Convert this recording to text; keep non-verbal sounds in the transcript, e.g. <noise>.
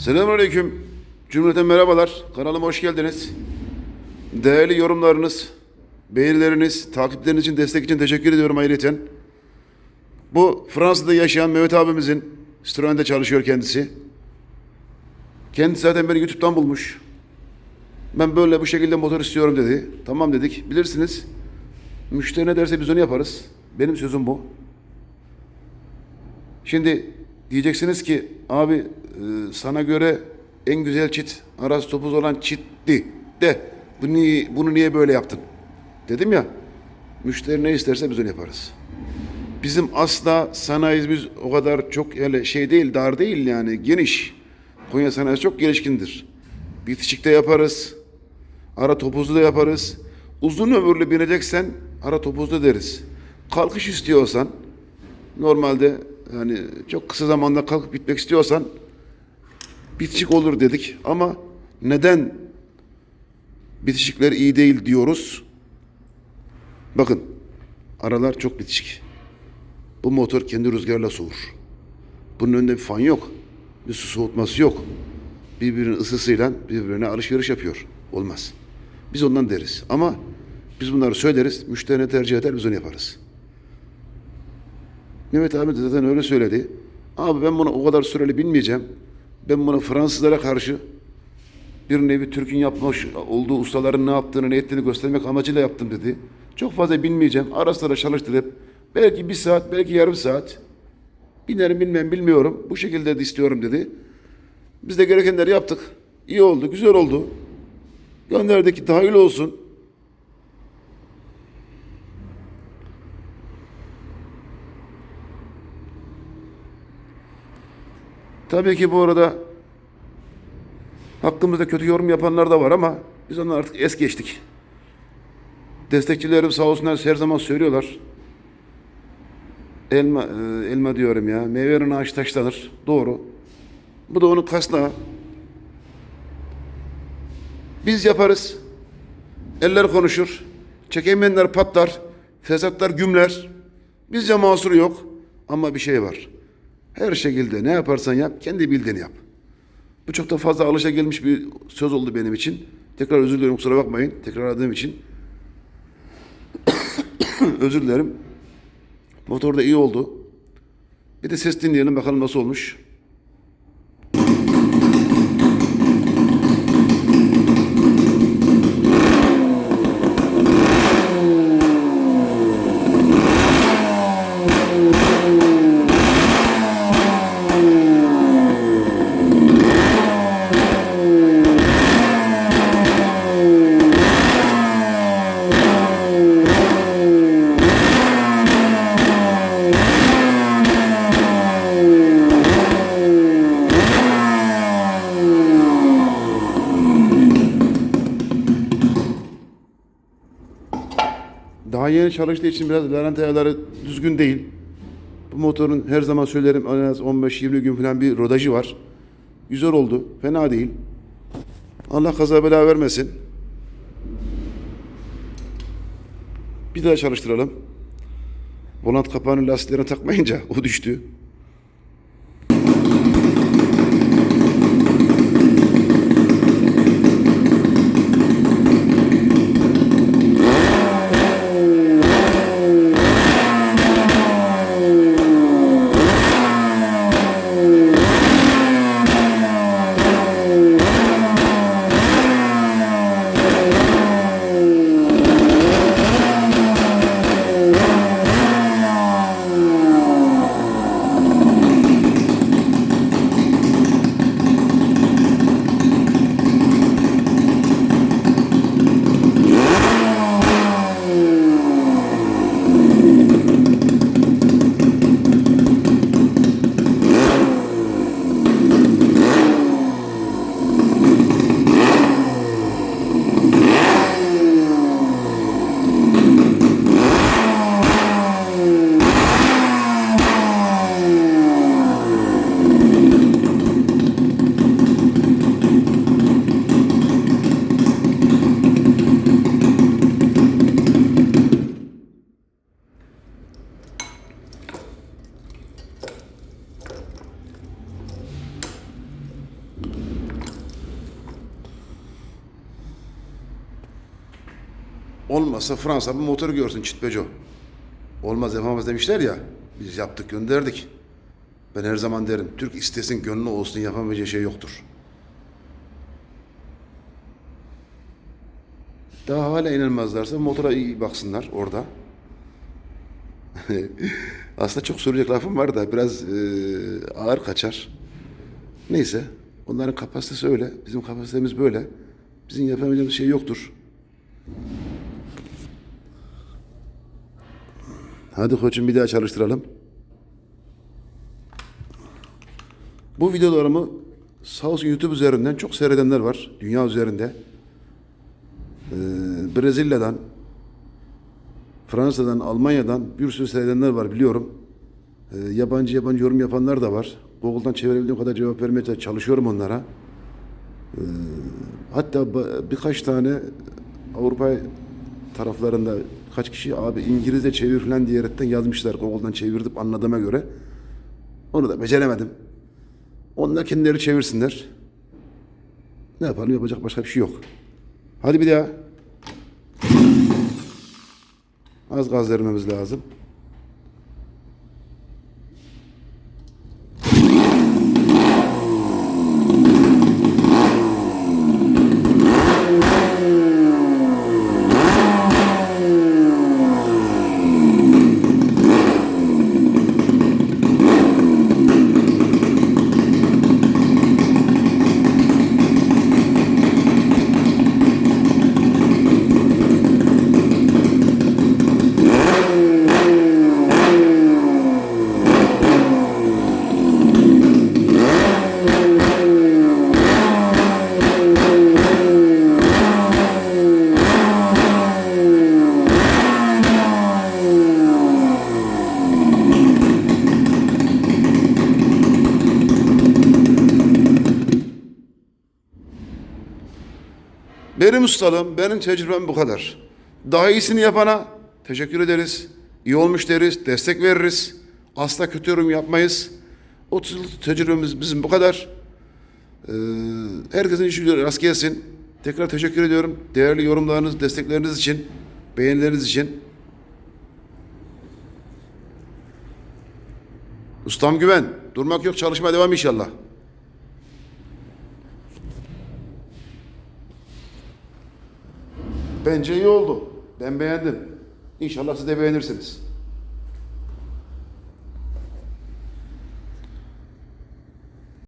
Selamünaleyküm. Cümleten merhabalar. Kanalıma hoş geldiniz. Değerli yorumlarınız, beğenileriniz, takipleriniz için, destek için teşekkür ediyorum ayrıca. Bu Fransa'da yaşayan Mehmet abimizin Citroen'de çalışıyor kendisi. Kendisi zaten beni YouTube'dan bulmuş. Ben böyle bu şekilde motor istiyorum dedi. Tamam dedik. Bilirsiniz. Müşteri ne derse biz onu yaparız. Benim sözüm bu. Şimdi diyeceksiniz ki abi sana göre en güzel çit Aras topuz olan çitti de bunu niye, bunu niye böyle yaptın? Dedim ya müşteri ne isterse biz onu yaparız. Bizim asla sanayimiz o kadar çok öyle şey değil, dar değil yani geniş. Konya sanayisi çok gelişkindir. Bitişikte yaparız. Ara topuzlu da yaparız. Uzun ömürlü bineceksen ara topuzlu deriz. Kalkış istiyorsan normalde yani çok kısa zamanda kalkıp bitmek istiyorsan bitişik olur dedik. Ama neden bitişikler iyi değil diyoruz? Bakın aralar çok bitişik. Bu motor kendi rüzgarla soğur. Bunun önünde bir fan yok. Bir su soğutması yok. Birbirinin ısısıyla birbirine alışveriş yapıyor. Olmaz. Biz ondan deriz. Ama biz bunları söyleriz. Müşteri ne tercih eder biz onu yaparız. Mehmet de zaten öyle söyledi. Abi ben bunu o kadar süreli bilmeyeceğim. Ben bunu Fransızlara karşı bir nevi Türk'ün yapmış olduğu ustaların ne yaptığını, ne ettiğini göstermek amacıyla yaptım dedi. Çok fazla bilmeyeceğim. Ara sıra çalıştırıp belki bir saat, belki yarım saat binerim bilmem bilmiyorum. Bu şekilde de istiyorum dedi. Biz de gerekenleri yaptık. İyi oldu, güzel oldu. Gönderdik dahil olsun. Tabii ki bu arada hakkımızda kötü yorum yapanlar da var ama biz onları artık es geçtik. Destekçilerim sağ olsunlar her zaman söylüyorlar. Elma, e, elma diyorum ya. Meyvenin ağaç taşlanır. Doğru. Bu da onun kasnağı. Biz yaparız. Eller konuşur. Çekemeyenler patlar. Fesatlar gümler. Bizce mahsuru yok. Ama bir şey var. Her şekilde ne yaparsan yap, kendi bildiğini yap. Bu çok da fazla alışa gelmiş bir söz oldu benim için. Tekrar özür dilerim kusura bakmayın. Tekrar aradığım için. <coughs> özür dilerim. Motor da iyi oldu. Bir de ses dinleyelim bakalım nasıl olmuş. Yeni çalıştığı için biraz garanti ayarları düzgün değil. Bu motorun her zaman söylerim en az 15-20 gün falan bir rodajı var. Güzel oldu. Fena değil. Allah kaza bela vermesin. Bir daha çalıştıralım. Volant kapağının lastiklerine takmayınca o düştü. Olmazsa Fransa bu motoru görsün Çitbeco. Olmaz yapamaz demişler ya. Biz yaptık gönderdik. Ben her zaman derim. Türk istesin gönlü olsun yapamayacağı şey yoktur. Daha hala inanmazlarsa motora iyi baksınlar orada. <laughs> Aslında çok soracak lafım var da biraz e, ağır kaçar. Neyse. Onların kapasitesi öyle. Bizim kapasitemiz böyle. Bizim yapamayacağımız şey yoktur. Hadi koçum bir daha çalıştıralım. Bu videolarımı sağ olsun YouTube üzerinden çok seyredenler var. Dünya üzerinde. Ee, Brezilya'dan, Fransa'dan, Almanya'dan bir sürü seyredenler var biliyorum. Ee, yabancı yabancı yorum yapanlar da var. Google'dan çevirebildiğim kadar cevap vermeye çalışıyorum onlara. Ee, hatta birkaç tane Avrupa taraflarında kaç kişi abi İngilizce çevir falan diyerekten yazmışlar. Google'dan çevirdim anladığıma göre. Onu da beceremedim. Onlar kendileri çevirsinler. Ne yapalım yapacak başka bir şey yok. Hadi bir daha. Az gaz vermemiz lazım. Benim ustalığım, benim tecrübem bu kadar. Daha iyisini yapana teşekkür ederiz. İyi olmuş deriz, destek veririz. Asla kötü yorum yapmayız. 30 yıllık tecrübemiz bizim bu kadar. Ee, herkesin işi rast gelsin. Tekrar teşekkür ediyorum. Değerli yorumlarınız, destekleriniz için, beğenileriniz için. Ustam güven. Durmak yok, çalışmaya devam inşallah. Bence iyi oldu. Ben beğendim. İnşallah siz de beğenirsiniz.